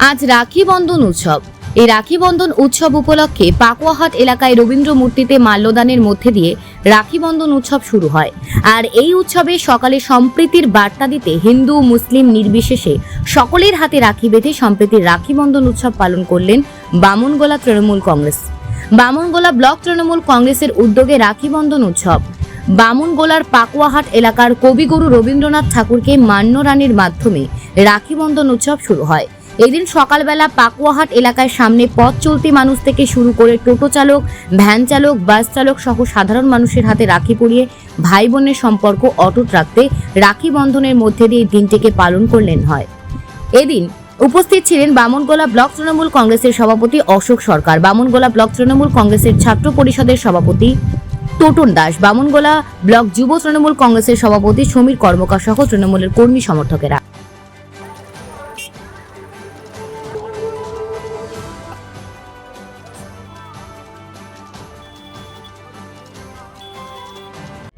আজ রাখি বন্ধন উৎসব। এই রাখি বন্ধন উৎসব উপলক্ষে পাকুয়াহাট এলাকায় রবীন্দ্র মূর্তিতে মাল্যদানের মধ্যে দিয়ে রাখি বন্ধন উৎসব শুরু হয়। আর এই উৎসবে সকালে সম্প্রীতির বার্তা দিতে হিন্দু, মুসলিম নির্বিশেষে সকলের হাতে রাখি বেঁধে সম্প্রীতির রাখি বন্ধন উৎসব পালন করলেন বামনগোলা তৃণমূল কংগ্রেস। বামনগোলা ব্লক তৃণমূল কংগ্রেসের উদ্যোগে রাখি বন্ধন উৎসব। বামুনগোলার পাকুয়াহাট এলাকার কবিগুরু রবীন্দ্রনাথ ঠাকুরকে মান্য মান্যরানির মাধ্যমে রাখি বন্ধন উৎসব শুরু হয়। এদিন সকালবেলা পাকুয়াহাট এলাকার সামনে পথ চলতি মানুষ থেকে শুরু করে টোটো চালক, ভ্যান চালক, বাস চালক সহ সাধারণ মানুষের হাতে রাখি পরিয়ে ভাই বোনের সম্পর্ক অটুট রাখতে রাখি বন্ধনের মধ্যে দিয়ে দিনটিকে পালন করলেন হয়। এদিন উপস্থিত ছিলেন বামনগোলা ব্লক তৃণমূল কংগ্রেসের সভাপতি অশোক সরকার, বামনগোলা ব্লক তৃণমূল কংগ্রেসের ছাত্র পরিষদের সভাপতি টোটন দাস, বামনগোলা ব্লক যুব তৃণমূল কংগ্রেসের সভাপতি সমীর কর্মকার সহ তৃণমূলের কর্মী সমর্থকেরা।